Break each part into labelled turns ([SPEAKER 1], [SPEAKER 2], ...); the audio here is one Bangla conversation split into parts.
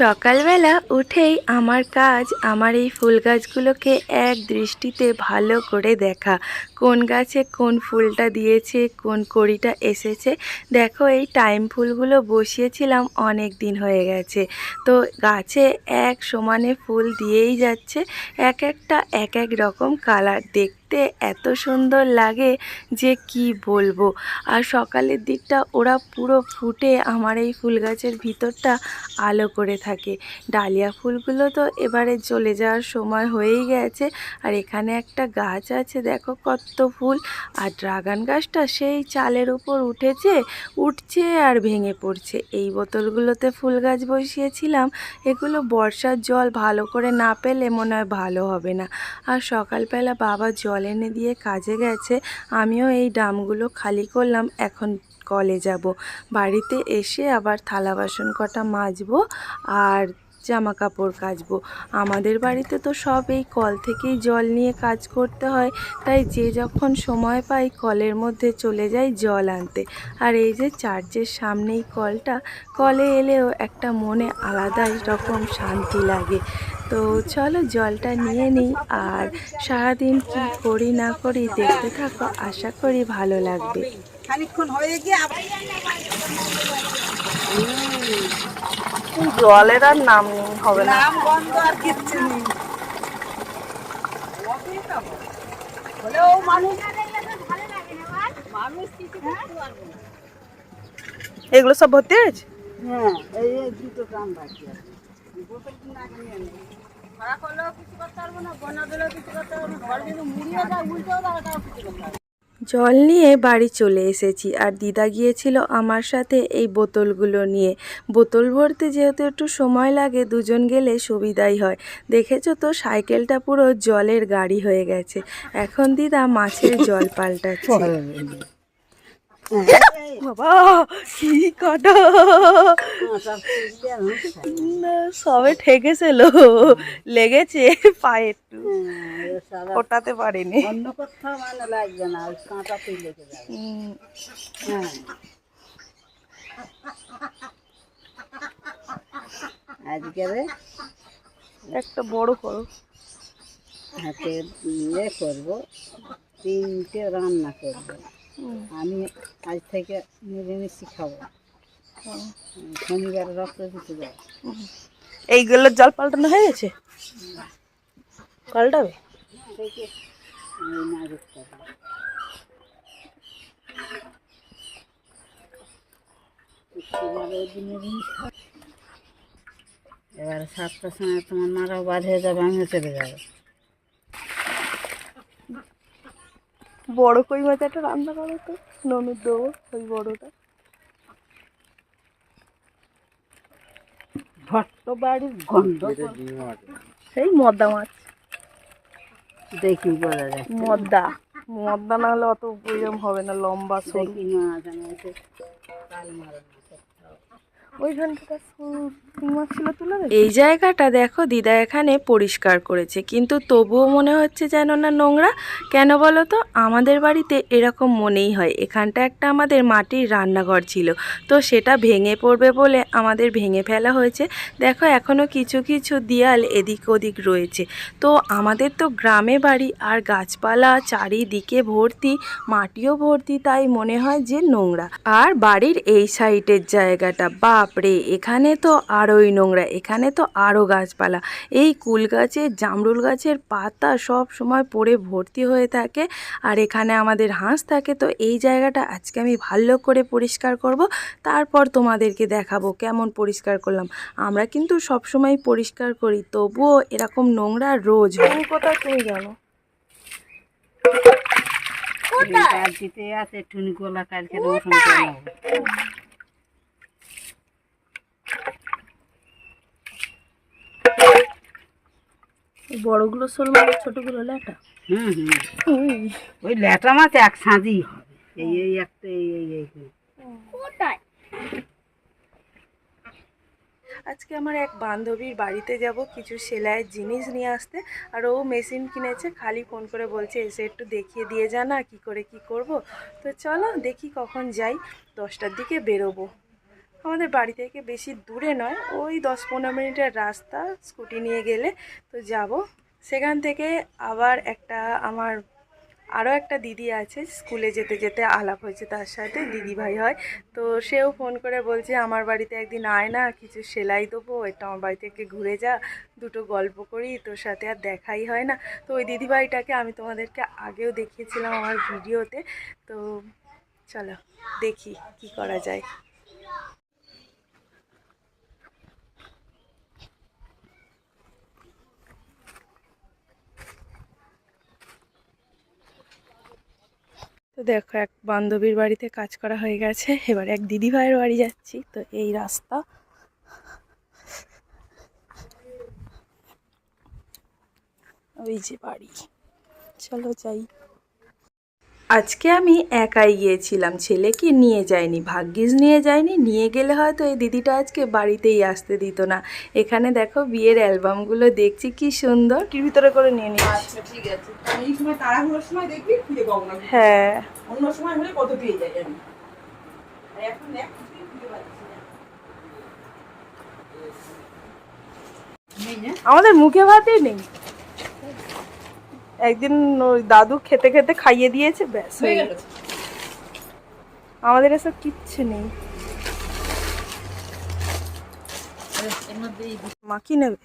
[SPEAKER 1] সকালবেলা উঠেই আমার কাজ, আমার এই ফুল গাছগুলোকে এক দৃষ্টিতে ভালো করে দেখা। কোন গাছে কোন ফুলটা দিয়েছে, কোন কড়িটা এসেছে। দেখো, এই টাইম ফুলগুলো বসিয়েছিলাম অনেক দিন হয়ে গেছে। তো গাছে এক সমানে ফুল দিয়েই যাচ্ছে, এক একটা এক এক রকম কালার দেখতে। এত সুন্দর লাগে যে কি বলব। আর সকালের দিকটা ওরা পুরো ফুটে আমার এই ফুল গাছের ভিতরটা আলো করে থাকে। ডালিয়া ফুলগুলো তো এবারে চলে যাওয়ার সময় হয়েই গেছে। আর এখানে একটা গাছ আছে, দেখো কত ফুল। আর ড্রাগন গাছটা সেই চালের উপর উঠেছে, উঠছে আর ভেঙে পড়ছে। এই বোতলগুলোতে ফুল গাছ বসিয়েছিলাম। এগুলো বর্ষার জল ভালো করে না পেলে মনে হয় ভালো হবে না। আর সকালবেলা বাবা জল এনে দিয়ে কাজে গেছে, আমিও এই ড্রামগুলো খালি করলাম, এখন কলে যাব। বাড়িতে এসে আবার থালা বাসন কটা মাজবো আর জামা কাপড় কাচবো। আমাদের বাড়িতে তো সব এই কল থেকেই জল নিয়ে কাজ করতে হয়, তাই যে যখন সময় পাই কলের মধ্যে চলে যাই জল আনতে। আর এই যে চার্চের সামনেই কলটা, কলে এলেও একটা মনে আলাদাই রকম শান্তি লাগে। তো চলো জলটা নিয়ে নিই আর সারাদিন কি করি না করি দেখতে থাকো আশা করি ভালো লাগবে।
[SPEAKER 2] হয়ে গিয়ে
[SPEAKER 1] জলের আর নাম হবে
[SPEAKER 2] নাম বন্ধ আর কিচ্ছু নেই। হলেও মানুষ মানুষ কিছু করতে পারবে না।
[SPEAKER 1] এগুলো সব ভর্তি হয়েছে?
[SPEAKER 2] হ্যাঁ এই এই দুটো গ্রাম বাকি আছে। বোতল কিনে আগে নিয়ে নেব। খারাপ হলেও কিছু করতে পারব না বন্যা দিলেও কিছু করতে পারব না ঘর যদি মুড়িয়ে যায় উল্টেও যায় ওটাও কিছু করতে পারব
[SPEAKER 1] জল নিয়ে বাড়ি চলে এসেছি আর দিদা গিয়েছিল আমার সাথে এই বোতলগুলো নিয়ে। বোতল ভরতে যেহেতু একটু সময় লাগে দুজন গেলে সুবিধাই হয়। দেখেছ তো সাইকেলটা পুরো জলের গাড়ি হয়ে গেছে। এখন দিদা মাছের জল পাল্টাচ্ছে। বাবা কি কটা? না, সবে ঠেকেছিল। লেগেছে পায়ে একটু। ওটাতে পারিনি।
[SPEAKER 2] অন্য কোথাও মানে লাগবে না ওই কাঁটাতেই লেগে যাবে আজকে
[SPEAKER 1] একটা বড় করো।
[SPEAKER 2] হাতে ইয়ে করব তিনটে রান্না করব। আমি আজ থেকে নিরামিষি খাব শনিবার রক্ত দিতে যাব।
[SPEAKER 1] এইগুলোর জল পাল্টানো হয়ে গেছে পাল্টাবে।
[SPEAKER 2] এবারে সাতটার সময় তোমার মারাও বার হয়ে যাবে আমিও চলে যাব
[SPEAKER 1] বড় কই মাছ একটা রান্না করো তো। ননুর দেবো ওই বড়টা।
[SPEAKER 2] ভট্ট বাড়ির গন্ধ
[SPEAKER 1] সেই মদ্দা মাছ।
[SPEAKER 2] দেখি বোঝা যায়
[SPEAKER 1] মদ্দা মদ্দা না হলে অত ওইরকম হবে না লম্বা সরু।
[SPEAKER 2] দেখি মাছ
[SPEAKER 1] এই জায়গাটা দেখো দিদা এখানে পরিষ্কার করেছে, কিন্তু তবুও মনে হচ্ছে যেন না নোংরা। কেন বলো তো? আমাদের বাড়িতে এরকম মনেই হয়। এখানটা একটা আমাদের মাটির রান্নাঘর ছিল, তো সেটা ভেঙে পড়বে বলে আমাদের ভেঙে ফেলা হয়েছে। দেখো এখনও কিছু কিছু দেয়াল এদিক ওদিক রয়েছে। তো আমাদের তো গ্রামে বাড়ি, আর গাছপালা চারিদিকে ভর্তি, মাটিও ভর্তি, তাই মনে হয় যে নোংরা। আর বাড়ির এই সাইডের জায়গাটা, বাপরে! এখানে তো আরোই নোংরা এখানে তো আরও গাছপালা। এই কুল গাছের জামরুল গাছের পাতা সব সময় পড়ে ভর্তি হয়ে থাকে আর এখানে আমাদের হাঁস থাকে। তো এই জায়গাটা আজকে আমি ভালো করে পরিষ্কার করব। তারপর তোমাদেরকে দেখাবো কেমন পরিষ্কার করলাম। আমরা কিন্তু সব সময় পরিষ্কার করি তবুও এরকম নোংরা রোজ হয়। কোথায় তুমি জানো?
[SPEAKER 2] কাজ দিতে আছে টুনি গোলা কালকে রসুন করব
[SPEAKER 1] বড়গুলো শোল মাছ ছোটগুলো ল্যাটা।
[SPEAKER 2] হুম হুম। ওই ল্যাটা মাছ এক সাঁজি হবে। এই এই একটা এই এই এই এই।
[SPEAKER 1] আজকে আমার এক বান্ধবীর বাড়িতে যাব কিছু সেলাইয়ের জিনিস নিয়ে আসতে আর ও মেশিন কিনেছে খালি ফোন করে বলছে এসে একটু দেখিয়ে দিয়ে যা না কী করে কি করব? তো চলো দেখি কখন যাই দশটার দিকে বেরোবো। আমাদের বাড়ি থেকে বেশি দূরে নয়, ওই দশ পনেরো মিনিটের রাস্তা, স্কুটি নিয়ে গেলে তো যাব। সেখান থেকে আবার একটা আমার আরও একটা দিদি আছে, স্কুলে যেতে যেতে আলাপ হয়েছে তার সাথে দিদি ভাই হয়। তো সেও ফোন করে বলছে, আমার বাড়িতে একদিন আয় না, কিছু সেলাই দেবো, একটু আমার বাড়ি থেকে ঘুরে যা, দুটো গল্প করি, তোর সাথে আর দেখাই হয় না। তো ওই দিদিভাইটাকে আমি তোমাদেরকে আগেও দেখিয়েছিলাম আমার ভিডিওতে। তো চলো, দেখি কি করা যায়। তো দেখো, এক বান্ধবীর বাড়িতে কাজ করা হয়ে গেছে। এবার এক দিদি ভাইয়ের বাড়ি যাচ্ছি। তো এই রাস্তা। ওই যে বাড়ি। চলো যাই। আজকে আমি একাই গিয়েছিলাম ছেলেকে নিয়ে যায়নি ভাগ্যিস নিয়ে যায়নি নিয়ে গেলে হয়তো এই দিদিটা আজকে বাড়িতেই আসতে দিত না। এখানে দেখো বিয়ের অ্যালবামগুলো দেখছি কি সুন্দর। কি ভিতরে করে নিয়ে নিচ্ছি
[SPEAKER 2] আচ্ছা ঠিক আছে। এই সময় তাড়াহুড়োর সময় দেখবি খুঁজে পাবো না।
[SPEAKER 1] হ্যাঁ।
[SPEAKER 2] অন্য সময় হলে কত পেয়ে যাই আমি। এখন নেই
[SPEAKER 1] আমাদের মুখে ভাতই নেই। একদিন ওই দাদু খেতে খেতে খাইয়ে দিয়েছে ব্যাস
[SPEAKER 2] হয়ে গেল।
[SPEAKER 1] আমাদের এসব কিচ্ছু নেই।
[SPEAKER 2] এর মধ্যে এই
[SPEAKER 1] মা কি নেবে?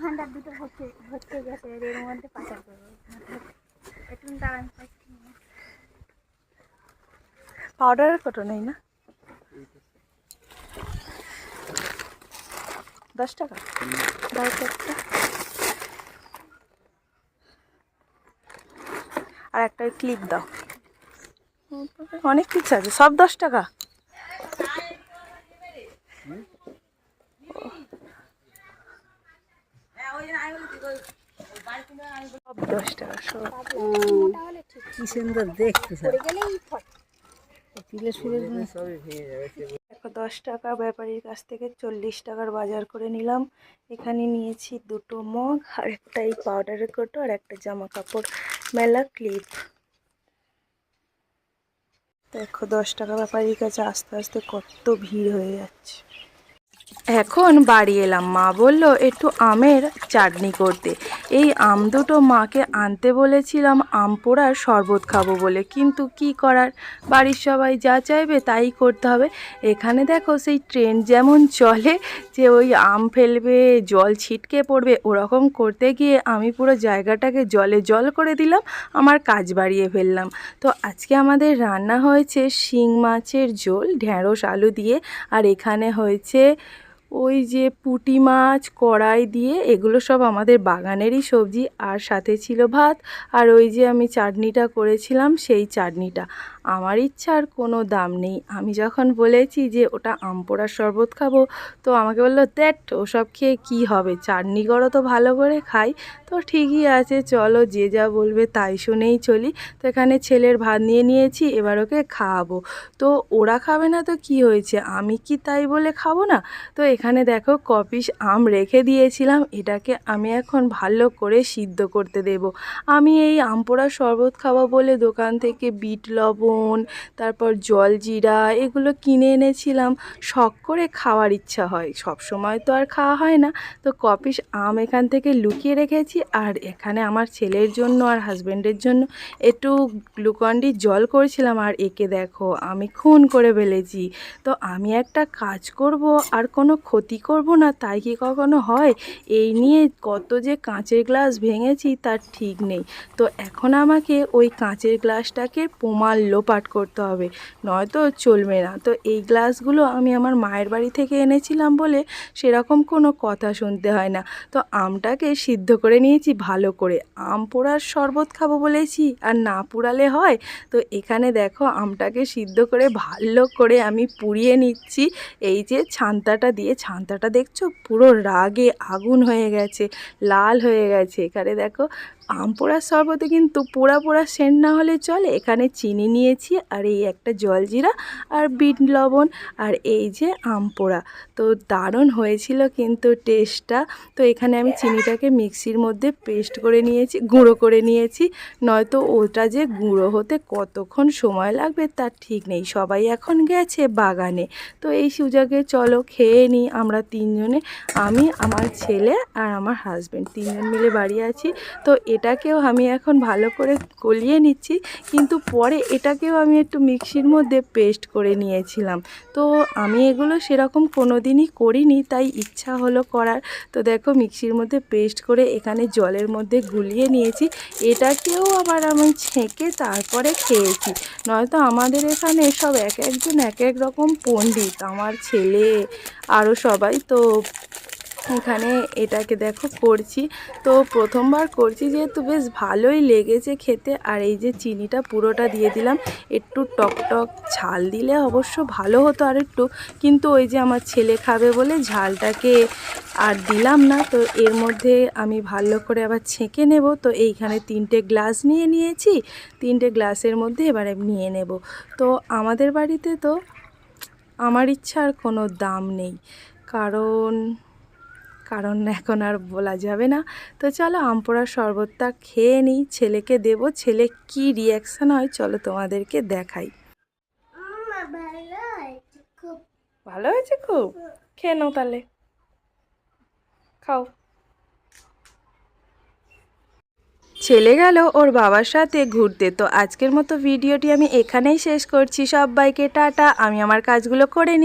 [SPEAKER 3] ভান্ডার একটু হচ্ছে হচ্ছে এর মধ্যে পাচার করব। একটু দাঁড়ান পাচ্ছি না।
[SPEAKER 1] পাউডারের কত নেই না? দশ টাকা? দাও তো একটা ক্লিপ দাও। অনেক কিছু আছে সব দশ টাকা। সব দশ টাকা সব।
[SPEAKER 2] কি সুন্দর দেখতে
[SPEAKER 1] দশ টাকা ব্যাপারীর কাছ থেকে চল্লিশ টাকার বাজার করে নিলাম। এখানে নিয়েছি দুটো মগ আর একটা এই পাউডারের কোটো আর একটা জামা কাপড়। মেলা ক্লিপ দেখো দশ টাকা ব্যাপারীর কাছে আস্তে আস্তে কত ভিড় হয়ে যাচ্ছে। এখন বাড়ি এলাম। মা বলল, একটু আমের চাটনি করতে। এই আম দুটো মাকে আনতে বলেছিলাম, আম পোড়ার শরবত খাব বলে। কিন্তু কি করার? বাড়ির সবাই যা চাইবে তাই করতে হবে। এখানে দেখো সেই ট্রেন যেমন চলে যে ওই আম ফেলবে, জল ছিটকে পড়বে, ওরকম করতে গিয়ে আমি পুরো জায়গাটাকে জলে জল করে দিলাম, আমার কাজ বাড়িয়ে ফেললাম। তো আজকে আমাদের রান্না হয়েছে শিং মাছের ঝোল ঢ্যাঁড়স আলু দিয়ে। আর এখানে হয়েছে ওই যে পুটি মাছ, কড়াই দিয়ে এগুলো সব আমাদের বাগানেরই সবজি। আর সাথে ছিল ভাত। আর ওই যে আমি চাটনিটা করেছিলাম, সেই চাটনিটা। আমার ইচ্ছার কোনো দাম নেই। আমি যখন বলেছি যে ওটা আম পোড়ার শরবত খাব, তো আমাকে বলল দ্যাট ওসব খেয়ে কী হবে? চাটনি করো তো ভালো করে, খাই। তো ঠিকই আছে, চলো, যে যা বলবে তাই শুনেই চলি। তো এখানে ছেলের ভাত নিয়ে নিয়েছি, এবার ওকে খাওয়াবো। তো ওরা খাবে না তো কি হয়েছে? আমি কি তাই বলে খাব না? তো এখানে দেখো, কপিস আম রেখে দিয়েছিলাম, এটাকে আমি এখন ভালো করে সিদ্ধ করতে দেব। আমি এই আম পোড়ার শরবত খাব বলে দোকান থেকে বিট, লবণ তারপর জল জিরা, এগুলো কিনে এনেছিলাম। শখ করে খাওয়ার ইচ্ছা হয়। সব সময় তো আর খাওয়া হয় না। তো কপিস আম এখান থেকে লুকিয়ে রেখেছি আর এখানে আমার ছেলের জন্য আর হাজব্যান্ডের জন্য একটু গ্লুকন্ডি জল করেছিলাম আর একে দেখো, আমি খুন করে ফেলেছি। তো আমি একটা কাজ করব, আর কোনো ক্ষতি করব না, তাই কি কখনো হয়? এই নিয়ে কত যে কাঁচের গ্লাস ভেঙেছি, তার ঠিক নেই। তো এখন আমাকে ওই কাঁচের গ্লাসটাকে প্রমাণ লোপাট করতে হবে। নয়তো চলবে না। তো এই গ্লাসগুলো আমি আমার মায়ের বাড়ি থেকে এনেছিলাম বলে সেরকম কোনো কথা শুনতে হয় না। তো আমটাকে সিদ্ধ করে নিয়েছি ভালো করে। আম পোড়ার শরবত খাব বলেছি আর না পুড়ালে হয়? তো এখানে দেখো আমটাকে সিদ্ধ করে ভালো করে আমি পুড়িয়ে নিচ্ছি। এই যে ছান্তাটা দিয়ে, ছান্তাটা দেখছ? পুরো রাগে আগুন হয়ে গেছে, লাল হয়ে গেছে। এখানে দেখো আম পোড়ার শরবতে কিন্তু পোড়া পোড়া সেন্ট না হলে চলে। এখানে চিনি নিয়েছি, আর এই একটা জলজিরা আর বিট লবণ, আর এই যে আম পোড়া তো দারুণ হয়েছিল কিন্তু টেস্টটা। তো এখানে আমি চিনিটাকে মিক্সির মধ্যে পেস্ট করে নিয়েছি, গুঁড়ো করে নিয়েছি। নয়তো ওটা যে গুঁড়ো হতে কতক্ষণ সময় লাগবে তার ঠিক নেই। সবাই এখন গেছে বাগানে। তো এই সুযোগে চলো খেয়ে নিই। আমরা তিনজনে, আমি, আমার ছেলে আর আমার হাজব্যান্ড তিনজন মিলে বাড়ি আছি। তো এটাকেও আমি এখন ভালো করে গলিয়ে নিচ্ছি, কিন্তু পরে এটাকেও আমি একটু মিক্সির মধ্যে পেস্ট করে নিয়েছিলাম। তো আমি এগুলো সেরকম কোনো দিনই করিনি, তাই ইচ্ছা হলো করার। তো দেখো মিক্সির মধ্যে পেস্ট করে এখানে জলের মধ্যে গুলিয়ে নিয়েছি। এটাকেও আবার আমি ছেঁকে তারপরে খেয়েছি। নয়তো আমাদের এখানে সব এক একজন এক এক রকম পণ্ডিত, আমার ছেলে আরও সবাই। তো এখানে এটাকে দেখো করছি। তো প্রথমবার করছি যেহেতু বেশ ভালোই লেগেছে খেতে। আর এই যে চিনিটা পুরোটা দিয়ে দিলাম। একটু টক টক ঝাল দিলে অবশ্য ভালো হতো আর একটু কিন্তু ওই যে আমার ছেলে খাবে বলে ঝালটাকে আর দিলাম না। তো এর মধ্যে আমি ভালো করে আবার ছেঁকে নেব। তো এইখানে তিনটে গ্লাস নিয়ে নিয়েছি। তিনটে গ্লাসের মধ্যে এবারে নিয়ে নেব। তো আমাদের বাড়িতে তো আমার ইচ্ছার কোনো দাম নেই। কারণ কারণ এখন আর বলা যাবে না। তো চলো আমপোড়ার শরবতটা খেয়ে নিই। ছেলেকে দেব। ছেলে কি রিয়াকশান হয় চলো তোমাদেরকে দেখাই। ভালো হয়েছে খুব? খেয়ে নাও তাহলে। খাও। ছেলে গেল ওর বাবার সাথে ঘুরতে। তো আজকের মতো ভিডিওটি আমি এখানেই শেষ করছি। সবাইকে টাটা। আমি আমার কাজগুলো করে নিই।